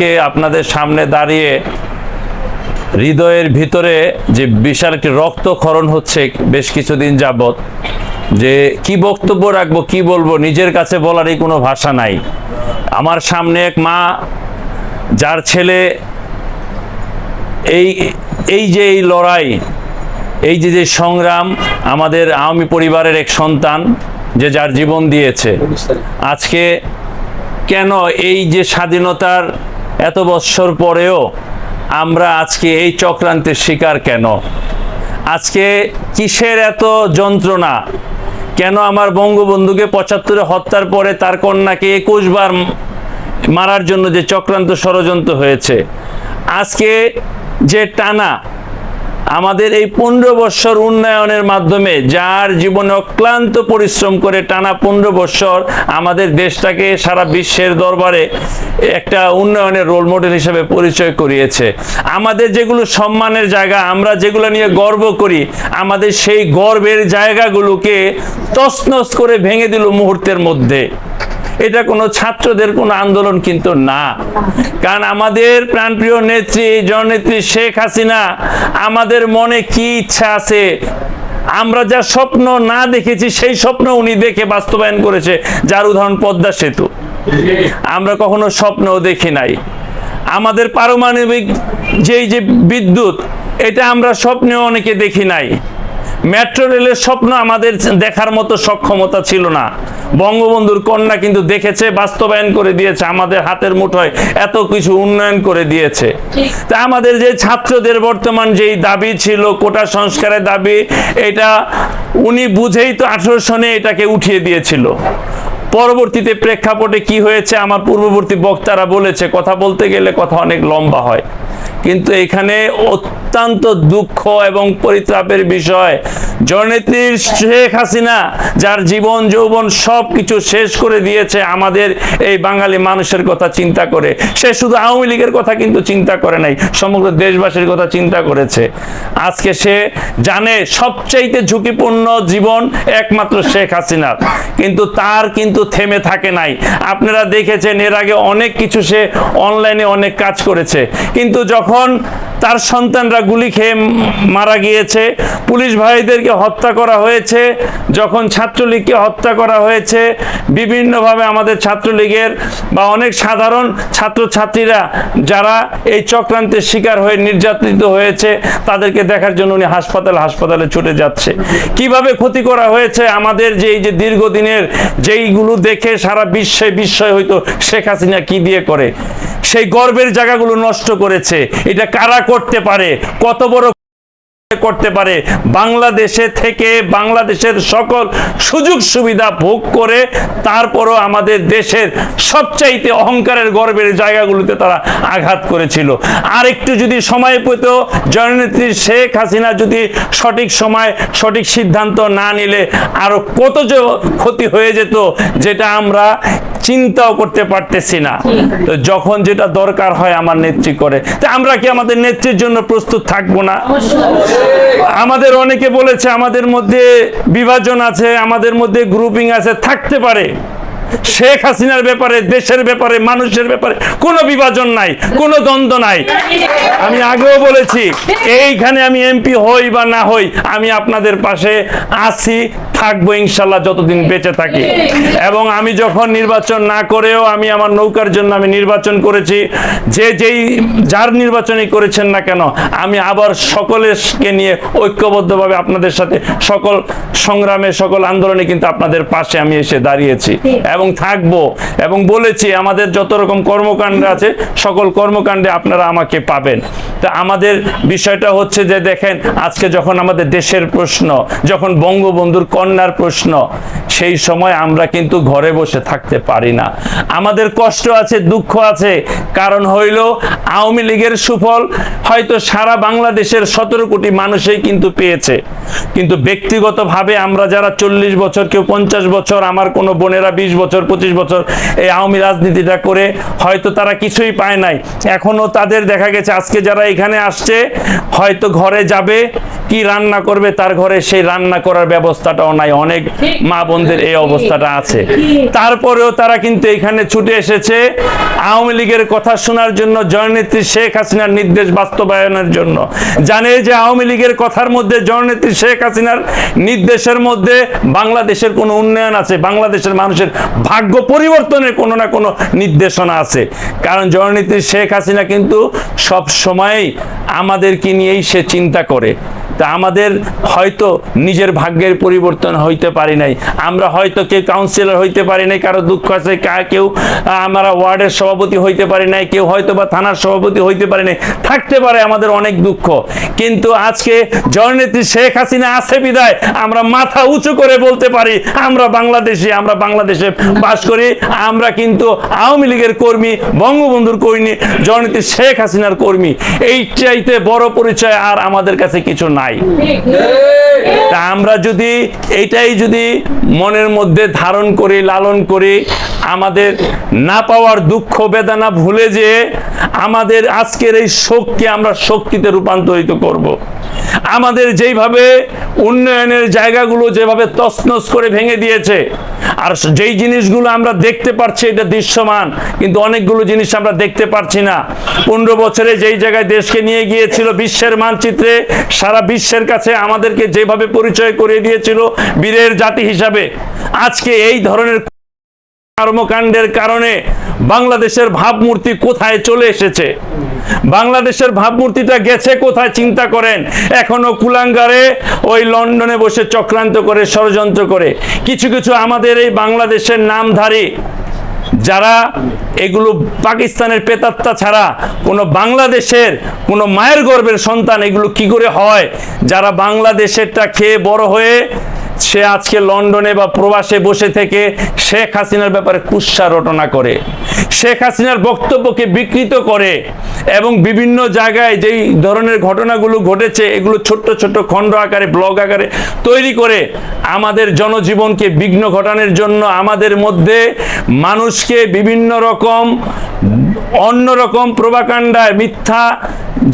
আজকে আপনাদের সামনে দাঁড়িয়ে হৃদয়ের ভিতরে যে বিশাল একটি রক্তক্ষরণ হচ্ছে বেশ কিছুদিন যাবৎ, যে কি বক্তব্য রাখব, কি বলব, নিজের কাছে বলারই কোনো ভাষা নাই। আমার সামনে এক মা, যার ছেলে এই এই যে এই লড়াই, এই যে যে সংগ্রাম আমাদের আওয়ামী পরিবারের এক সন্তান, যে যার জীবন দিয়েছে, আজকে কেন এই যে স্বাধীনতার এত বৎসর পরেও আমরা আজকে এই চক্রান্তের শিকার কেন? আজকে কিসের এত যন্ত্রণা? কেন আমার বঙ্গবন্ধুকে পঁচাত্তরে হত্যার পরে তার কন্যাকে একুশ বার মারার জন্য যে চক্রান্ত ষড়যন্ত্র হয়েছে? আজকে যে টানা আমাদের এই পনেরো বৎসর উন্নয়নের মাধ্যমে যার জীবনে অক্লান্ত পরিশ্রম করে টানা পনেরো বৎসর আমাদের দেশটাকে সারা বিশ্বের দরবারে একটা উন্নয়নের রোল মডেল হিসেবে পরিচয় করিয়েছে। আমাদের যেগুলো সম্মানের জায়গা, আমরা যেগুলো নিয়ে গর্ব করি, আমাদের সেই গর্বের জায়গাগুলোকে তসনস করে ভেঙে দিল মুহূর্তের মধ্যে। এটা কোনো ছাত্রদের কোনো আন্দোলন কিন্তু না। কারণ আমাদের প্রাণপ্রিয় নেত্রী, জননেত্রী শেখ হাসিনা, আমাদের মনে কি ইচ্ছা আছে? আমরা যা স্বপ্ন না দেখেছি, সেই স্বপ্ন উনি দেখে বাস্তবায়ন করেছে, যার উদাহরণ পদ্মা সেতু। আমরা কখনো স্বপ্নও দেখি নাই। আমাদের পারমাণবিক যেই যে বিদ্যুৎ, এটা আমরা স্বপ্নেও অনেকে দেখি নাই। মেট্রো রেলের স্বপ্ন আমাদের দেখার মতো সক্ষমতা ছিল না। বঙ্গবন্ধুর কন্যা কিন্তু দেখেছে বাস্তবায়ন করে দিয়েছে আমাদের হাতের মুঠোয় এত কিছু উন্নয়ন করে দিয়েছে। তা আমাদের যে ছাত্রদের বর্তমান যেই দাবি ছিল কোটা সংস্কারের দাবি এটা উনি বুঝেই তো আঠারো সনে এটাকে উঠিয়ে দিয়েছিল। পরবর্তীতে প্রেক্ষাপটে কি হয়েছে আমার পূর্ববর্তী বক্তারা বলেছে কথা বলতে গেলে কথা অনেক লম্বা হয়। কিন্তু এখানে অত্যন্ত দুঃখ এবং পরিতাপের বিষয়। জননেত্রী শেখ হাসিনা, যার জীবন, যৌবন সব কিছু শেষ করে দিয়েছে আমাদের এই বাঙালি মানুষের কথা চিন্তা করে। সে শুধু আওয়ামী লীগের কথা কিন্তু চিন্তা করে নাই, সমগ্র দেশবাসীর কথা চিন্তা করেছে। আজকে সে জানে সবচাইতে ঝুঁকিপূর্ণ জীবন একমাত্র শেখ হাসিনার। কিন্তু তার কিন্তু থেমে থাকে নাই। আপনারা দেখেছেন, এর আগে অনেক কিছু সে অনলাইনে অনেক কাজ করেছে। কিন্তু যখন তার সন্তানরা গুলি খেয়ে মারা গিয়েছে, পুলিশ ভাইদেরকে হত্যা করা হয়েছে, যখন ছাত্রলীগকে হত্যা করা হয়েছে, বিভিন্নভাবে আমাদের ছাত্রলীগের বা অনেক সাধারণ ছাত্রছাত্রীরা যারা এই চক্রান্তের শিকার হয়ে নির্যাতিত হয়েছে, তাদেরকে দেখার জন্য উনি হাসপাতাল, হাসপাতালে ছুটে যাচ্ছে। কীভাবে ক্ষতি করা হয়েছে আমাদের যে এই যে দীর্ঘদিনের যেইগুলো দেখে সারা বিশ্বে বিস্ময় হইতো, শেখ হাসিনা কি দিয়ে করে? সেই গর্বের জায়গাগুলো নষ্ট করেছে। এটা কারা করতে পারে? কত বড় করতে পারে। বাংলাদেশে থেকে বাংলাদেশের সকল সুযোগ সুবিধা ভোগ করে তারপরও আমাদের দেশের সবচাইতে অহংকারের গর্বের জায়গাগুলোতে তারা আঘাত করেছিল। আর একটু যদি সময় পেত, জননেত্রী শেখ হাসিনা যদি সঠিক সময় সঠিক সিদ্ধান্ত না নিলে আরও কত যে ক্ষতি হয়ে যেত, যেটা আমরা চিন্তাও করতে পারতেছি না। তো যখন যেটা দরকার হয় আমার নেত্রী করে। তা আমরা কি আমাদের নেত্রীর জন্য প্রস্তুত থাকব না? আমাদের অনেকে বলেছে আমাদের মধ্যে বিভাজন আছে আমাদের মধ্যে গ্রুপিং আছে থাকতে পারে। শেখ হাসিনার ব্যাপারে দেশের ব্যাপারে মানুষের ব্যাপারে কোনো বিভাজন নাই কোনো দ্বন্দ্ব নাই। আমি আগেও বলেছি এইখানে আমি এমপি হই বা না হই আমি আপনাদের পাশে আছি। থাকব ইনশাল্লাহ যতদিন বেঁচে থাকি। এবং আমি যখন নির্বাচন না করেও আমি আমার নৌকার জন্য আমি নির্বাচন করেছি, যে যেই যার নির্বাচনই করেছেন না কেন, আমি আবার সকলেরকে নিয়ে ঐক্যবদ্ধভাবে আপনাদের সাথে সকল সংগ্রামে, সকল আন্দোলনে কিন্তু আপনাদের পাশে আমি এসে দাঁড়িয়েছি এবং থাকব। এবং বলেছি, আমাদের যত রকম কর্মকাণ্ড আছে, সকল কর্মকাণ্ডে আপনারা আমাকে পাবেন। তা আমাদের বিষয়টা হচ্ছে যে দেখেন, আজকে যখন আমাদের দেশের প্রশ্ন, যখন বঙ্গবন্ধুর কন্যার প্রশ্ন, সেই সময় আমরা কিন্তু ঘরে বসে থাকতে পারি না। আমাদের কষ্ট আছে, দুঃখ আছে। কারণ হইল আওয়ামী লীগের সুফল হয়তো সারা বাংলাদেশের সতেরো কোটি মানুষই কিন্তু পেয়েছে। কিন্তু ব্যক্তিগতভাবে আমরা যারা চল্লিশ বছর, কেউ পঞ্চাশ বছর, আমার কোনো বোনেরা বিশ বছর, পঁচিশ বছর এই আওয়ামী রাজনীতিটা করে হয়তো তারা কিছুই পায় নাই। এখনও তাদের দেখা গেছে, আজকে যারা এখানে আসছে, হয়তো ঘরে যাবে কি রান্না করবে তার ঘরে সেই রান্না করার ব্যবস্থাটাও নাই। অনেক মা বোনদের এই অবস্থাটা আছে। তারপরেও তারা কিন্তু এখানে ছুটে এসেছে। আওয়ামী লীগের কথা শোনার জন্য জননেত্রী শেখ হাসিনার নির্দেশ বাস্তবায়নের জন্য। জানে যে আওয়ামী লীগের কথার মধ্যে জননেত্রী শেখ হাসিনার নির্দেশের মধ্যে বাংলাদেশের কোনো উন্নয়ন আছে, বাংলাদেশের মানুষের ভাগ্য পরিবর্তনের কোনো না কোনো নির্দেশনা আছে। কারণ জননেত্রী শেখ হাসিনা কিন্তু সব সময়ই আমাদেরকে নিয়েই সে চিন্তা করে। তা আমাদের হয়তো নিজের ভাগ্যের পরিবর্তন হইতে পারি নাই। আমরা হয়তো কেউ কাউন্সিলর হইতে পারি নাই, কারও দুঃখ আছে কেউ আমরা ওয়ার্ডের সভাপতি হইতে পারি নাই, কেউ হয়তো বা থানার সভাপতি হইতে পারি নাই। থাকতে পারে আমাদের অনেক দুঃখ। কিন্তু আজকে জননেত্রী শেখ হাসিনা আছে বিদায়, আমরা মাথা উঁচু করে বলতে পারি, আমরা বাংলাদেশি, আমরা বাংলাদেশে বাস করি, আমরা কিন্তু আওয়ামী লীগের কর্মী, বঙ্গবন্ধুর কর্মী, জননেত্রী শেখ হাসিনার কর্মী। এই চাইতে বড় পরিচয় আর আমাদের কাছে কিছু নাই। তা আমরা যদি এটাই যদি মনের মধ্যে ধারণ করি লালন করি আমাদের না পাওয়ার দুঃখ বেদনা ভুলে যে আমাদের আজকের এই শোককে আমরা শক্তিতে রূপান্তরিত করব। আমাদের যেইভাবে উন্নয়নের জায়গাগুলো যেভাবে তছনছ করে ভেঙে দিয়েছে, আর যেই জিনিসগুলো আমরা দেখতে পারছি এটা দৃশ্যমান, কিন্তু অনেকগুলো জিনিস আমরা দেখতে পারছি না। পনেরো বছরে যেই জায়গায় দেশকে নিয়ে গিয়েছিল বিশ্বের মানচিত্রে, সারা বিশ্বের কাছে আমাদেরকে যেভাবে পরিচয় করিয়ে দিয়েছিল বীরের জাতি হিসাবে, আজকে এই ধরনের কর্মকাণ্ডের কারণে বাংলাদেশের ভাবমূর্তি কোথায় চলে এসেছে? বাংলাদেশের ভাবমূর্তিটা গেছে কোথায় চিন্তা করেন? এখনও কুলাঙ্গারে, ওই লন্ডনে বসে চক্রান্ত করে, ষড়যন্ত্র করে। কিছু কিছু আমাদের এই বাংলাদেশের নামধারী, যারা এগুলো পাকিস্তানের পেতাত্তা ছাড়া কোনো বাংলাদেশের, কোনো মায়ের গর্ভের সন্তান এগুলো কি করে হয়? যারা বাংলাদেশেরটা খেয়ে বড় হয়ে সে আজকে লন্ডনে বা প্রবাসে বসে থেকে শেখ হাসিনার ব্যাপারে কুৎসা রটনা করে। শেখ হাসিনার বক্তব্যকে বিকৃত করে এবং বিভিন্ন জায়গায় যেই ধরনের ঘটনাগুলো ঘটেছে, এগুলো ছোট্ট ছোট্ট খণ্ড আকারে, ব্লগ আকারে তৈরি করে আমাদের জনজীবনকে বিঘ্ন ঘটানোর জন্য আমাদের মধ্যে মানুষকে বিভিন্ন রকম অন্যরকম প্রভাকাণ্ডায় মিথ্যা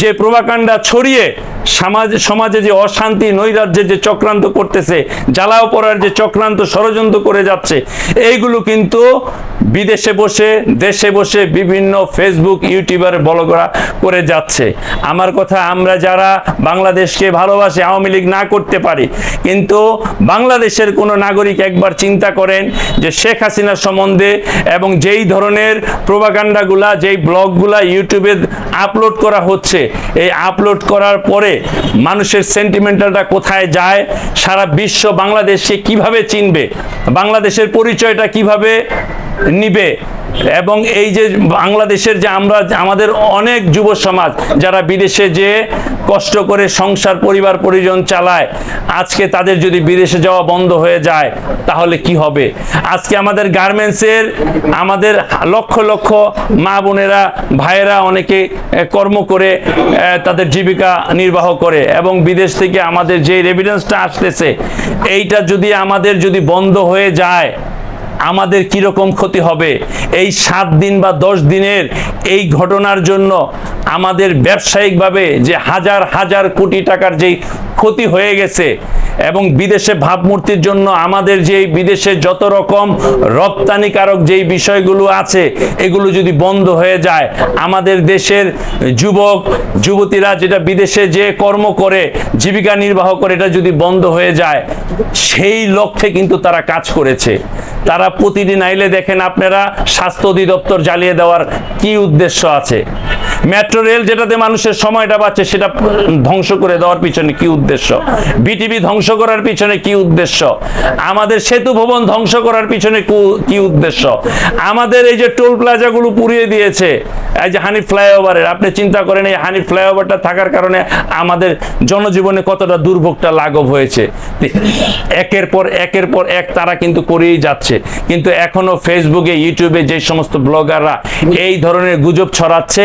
যে প্রভাকাণ্ডা ছড়িয়ে সমাজ সমাজে যে অশান্তি, নৈরাজ্যে যে চক্রান্ত করতেছে, জ্বালাও পড়ার যে চক্রান্ত, ষড়যন্ত্র করে যাচ্ছে, এইগুলো কিন্তু বিদেশে বসে, দেশে বসে বিভিন্ন ফেসবুক ইউটিউবার বলগরা করে যাচ্ছে। আমার কথা আমরা যারা বাংলাদেশকে ভালোবাসে, আওয়ামী লীগ না করতে পারি, কিন্তু বাংলাদেশের কোনো নাগরিক একবার চিন্তা করেন যে শেখ হাসিনা সম্বন্ধে এবং যেই ধরনের প্রোপাগান্ডাগুলা যেই ব্লগগুলা ইউটিউবে আপলোড করা হচ্ছে, এই আপলোড করার পরে মানুষের সেন্টিমেন্টালটা কোথায় যায় সারা বিশ্ব বাংলাদেশকে কীভাবে চিনবে বাংলাদেশের পরিচয়টা কীভাবে নিবে এবং এই যে বাংলাদেশের যে আমরা আমাদের অনেক যুব সমাজ যারা বিদেশে যে কষ্ট করে সংসার, পরিবার, পরিজন চালায়, আজকে তাদের যদি বিদেশে যাওয়া বন্ধ হয়ে যায়, তাহলে কি হবে? আজকে আমাদের গার্মেন্টসের আমাদের লক্ষ লক্ষ মা বোনেরা, ভাইয়েরা অনেকে কর্ম করে তাদের জীবিকা নির্বাহ করে এবং বিদেশ থেকে আমাদের যে রেভিডেন্সটা আসতেছে, এইটা যদি আমাদের যদি বন্ধ হয়ে যায় আমাদের কীরকম ক্ষতি হবে? এই সাত দিন বা দশ দিনের এই ঘটনার জন্য আমাদের ব্যবসায়িকভাবে যে হাজার হাজার কোটি টাকার যেই ক্ষতি হয়ে গেছে এবং বিদেশে ভাবমূর্তির জন্য আমাদের যে বিদেশে যত রকম রপ্তানিকারক যেই বিষয়গুলো আছে, এগুলো যদি বন্ধ হয়ে যায়, আমাদের দেশের যুবক, যুবতীরা যেটা বিদেশে যে কর্ম করে, জীবিকা নির্বাহ করে, এটা যদি বন্ধ হয়ে যায়, সেই লক্ষ্যে কিন্তু তারা কাজ করেছে। তারা প্রতিদিন আইলে দেখেন আপনারা স্বাস্থ্য অধিদপ্তর জ্বালিয়ে দেওয়ার কি উদ্দেশ্য আছে? মেট্রো রেল যেটাতে মানুষের সময়টা বাঁচে সেটা ধ্বংস করে দেওয়ার পিছনে কি উদ্দেশ্য? বিটিভি ধ্বংস করার পিছনে কি উদ্দেশ্য? আমাদের সেতু ভবন ধ্বংস করার পিছনে কু- উদ্দেশ্য? আমাদের এই যে টোল প্লাজাগুলো পুড়িয়ে দিয়েছে, এই যে হানি ফ্লাইওভারের, আপনি চিন্তা করেন এই হানি ফ্লাইওভারটা থাকার কারণে আমাদের জনজীবনে কতটা দুর্ভোগটা লাঘব হয়েছে। একের পর একের পর এক তারা কিন্তু করেই যাচ্ছে। কিন্তু এখনও ফেসবুকে ইউটিউবে যে সমস্ত ব্লগাররা এই ধরনের গুজব ছড়াচ্ছে,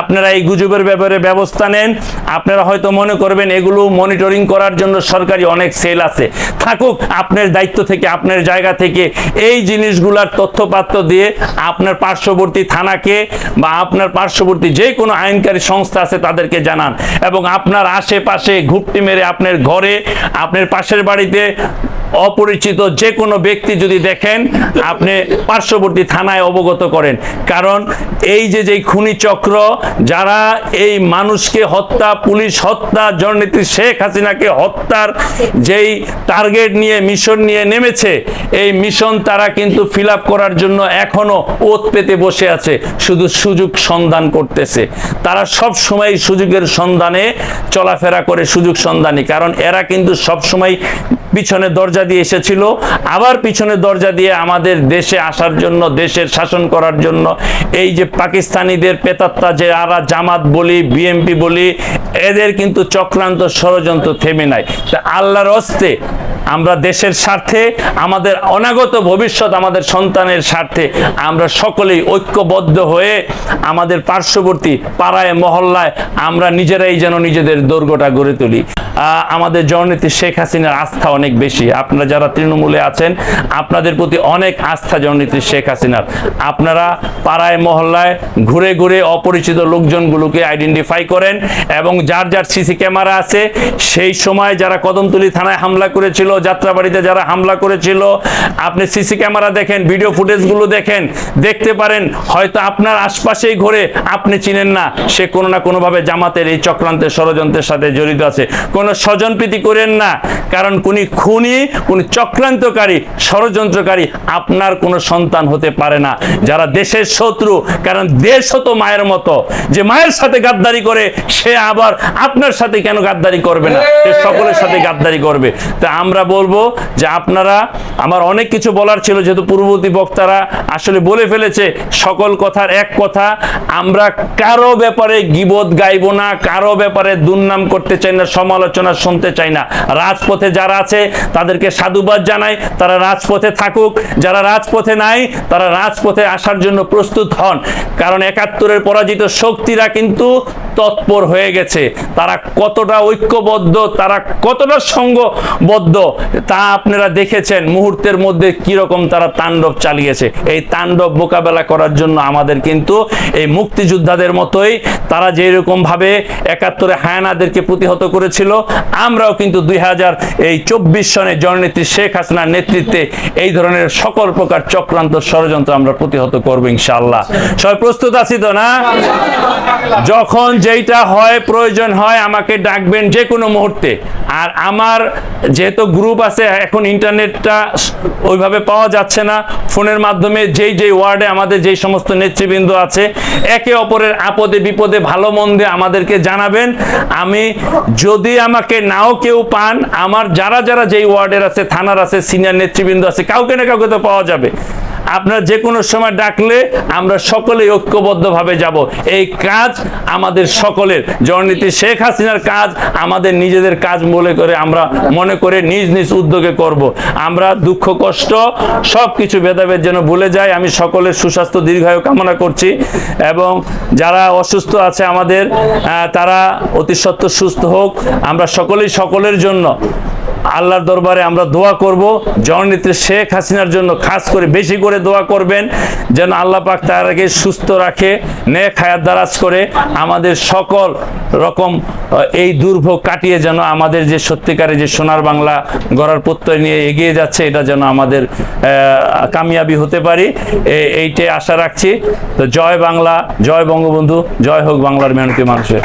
আপনারা এই গুজবের ব্যাপারে ব্যবস্থা নেন। আপনারা হয়তো মনে করবেন এগুলো মনিটরিং করার জন্য সরকারি অনেক সেল আছে। থাকুক, আপনার দায়িত্ব থেকে, আপনার জায়গা থেকে এই জিনিসগুলার তথ্যপাত্র দিয়ে আপনার পার্শ্ববর্তী থানাকে বা আপনার পার্শ্ববর্তী যে কোনো আইনকারী সংস্থা আছে তাদেরকে জানান। এবং আপনার আশেপাশে ঘুপটি মেরে আপনার ঘরে, আপনার পাশের বাড়িতে অপরিচিত যে কোনো ব্যক্তি যদি দেখেন, আপনি পার্শ্ববর্তী থানায় অবগত করেন। কারণ এই যে যেই খুনি চক্র যারা এই মানুষকে হত্যা, পুলিশ হত্যা, জননেত্রী শেখ হাসিনাকে হত্যার যেই টার্গেট নিয়ে, মিশন নিয়ে নেমেছে, এই মিশন তারা কিন্তু ফিল করার জন্য এখনও ওত পেতে বসে আছে, শুধু সুযোগ সন্ধান করতেছে। তারা সব সময় সুযোগের সন্ধানে চলাফেরা করে, সুযোগ সন্ধানী। কারণ এরা কিন্তু সব সময় পিছনে দরজা দিয়ে এসেছিল। আবার পিছনে দরজা দিয়ে আমাদের দেশে আসার জন্য, দেশের শাসন করার জন্য, এই যে পাকিস্তানিদের পেতাত্তা, যে আরা জামাত বলি বিএমপি বলি, এদের কিন্তু চক্রান্ত ষড়যন্ত্র থেমে নাই। আল্লাহর হস্তে আমরা দেশের স্বার্থে, আমাদের অনাগত ভবিষ্যৎ আমাদের সন্তানের স্বার্থে আমরা সকলেই ঐক্যবদ্ধ হয়ে আমাদের পার্শ্ববর্তী পাড়ায়, মহল্লায় আমরা নিজেরাই যেন নিজেদের দৈর্ঘ্যটা গড়ে তুলি। আমাদের জননেত্রী শেখ হাসিনার আস্থা অনেক বেশি। আপনারা যারা তৃণমূলে আছেন, আপনাদের প্রতি অনেক আস্থা জননেত্রী শেখ হাসিনার। আপনারা পাড়ায়, মহল্লায় ঘুরে ঘুরে অপরিচিত লোকজনগুলোকে আইডেন্টিফাই করেন এবং যার যার সিসি ক্যামেরা আছে, সেই সময় যারা কদমতলী থানায় হামলা করেছিল, যাত্রাবাড়িতে যারা হামলা করেছিল, আপনি সিসি ক্যামেরা দেখেন, ভিডিও ফুটেজগুলো দেখেন, দেখতে পারেন, হয়তো আপনার আশপাশেই ঘুরে, আপনি চিনেন না, সে কোনো না কোনোভাবে জামাতের এই চক্রান্তের ষড়যন্ত্রের সাথে জড়িত আছে। কোনো স্বজনপ্রীতি করেন না। কারণ কোনি খুনি, কোন চক্রান্তকারী, ষড়যন্ত্রকারী আপনার কোনো সন্তান হতে পারে না। যারা দেশের শত্রু, কারণ দেশ হতো মায়ের মতো। যে মায়ের সাথে গাদ্দারি করে, সে আবার আপনার সাথে কেন গাদ্দারি করবে না? সে সকলের সাথে গাদ্দারি করবে। তা আমরা বলব যে আপনারা, আমার অনেক কিছু বলার ছিল, যেহেতু পূর্ববর্তী বক্তারা আসলে বলে ফেলেছে, সকল কথার এক কথা। আমরা কারও ব্যাপারে গিবোধ গাইব না, কারও ব্যাপারে দুর্নাম করতে চাই না, সমালোচনা শুনতে চাই না। রাজপথে যারা আছে, তাদেরকে সাধুবাদ জানাই, তারা রাজপথে থাকুক। যারা রাজপথে নাই, তারা রাজপথে আসার জন্য প্রস্তুত হন। কারণ একাত্তরের পরাজিত শক্তিরা কিন্তু তৎপর হয়ে গেছে। তারা কতটা ঐক্যবদ্ধ, তারা কতটা সঙ্গবদ্ধ, তা আপনারা দেখেছেন মুহূর্তের মধ্যে কীরকম তারা তাণ্ডব চালিয়েছে। এই তাণ্ডব মোকাবেলা করার জন্য আমাদের কিন্তু এই মুক্তিযোদ্ধাদের মতোই তারা যেরকম ভাবে একাত্তরে হায়ানাদেরকে প্রতিহত করেছিল, আমরাও কিন্তু দুই হাজার এই চব্বিশ সনে জননেত্রী শেখ হাসিনার নেতৃত্বে এই ধরনের সকল প্রকার চক্রান্ত ষড়যন্ত্র আমরা প্রতিহত করব ইনশাআল্লাহ। সবাই প্রস্তুত আছি তো না? যখন যেইটা হয়, প্রয়োজন হয়, আমাকে ডাকবেন যে কোনো মুহূর্তে। আর আমার যেহেতু গ্রুপ আছে, এখন ইন্টারনেটটা ওইভাবে পাওয়া যাচ্ছে না। ফোনের মাধ্যমে যেই যেই ওয়ার্ডে আমাদের যেই সমস্ত নেতৃবৃন্দ আছে, একে অপরের আপদে, বিপদে, ভালো মন্দে আমাদেরকে জানাবেন। আমি যদি আমাকে নাও কেউ পান, আমার যারা যারা যেই ওয়ার্ডের আছে, থানার আছে সিনিয়র নেতৃবৃন্দ আছে, কাউকে না কাউকে তো পাওয়া যাবে। আপনার যে কোনো সময় ডাকলে আমরা সকলেই ঐক্যবদ্ধভাবে যাব। এই কাজ আমাদের সকলের। জননীতি শেখ হাসিনার কাজ আমাদের নিজেদের কাজ বলে করে আমরা মনে করে নিজ নিজ উদ্যোগে করব। আমরা দুঃখ, কষ্ট সব কিছু ভেদাভেদ যেন ভুলে যাই আমি সকলের সুস্বাস্থ্য, দীর্ঘায়ু কামনা করছি। এবং যারা অসুস্থ আছে আমাদের তারা অতি সত্ত্বর সুস্থ হোক। আমরা সকলেই সকলের জন্য আল্লাহর দরবারে আমরা দোয়া করব। জননেত্রী শেখ হাসিনার জন্য খাস করে বেশি করে দোয়া করবেন, যেন আল্লাহ পাক তারাকে সুস্থ রাখে, নেক হায়াত দারাজ করে, আমাদের সকল রকম এই দুর্ভোগ কাটিয়ে যেন আমাদের যে সত্যিকারে যে সোনার বাংলা গড়ার প্রত্যয় নিয়ে এগিয়ে যাচ্ছে, এটা যেন আমাদের কামিয়াবি হতে পারি। এইটাই আশা রাখছি। তো জয় বাংলা, জয় বঙ্গবন্ধু, জয় হোক বাংলার মেহনতি মানুষের।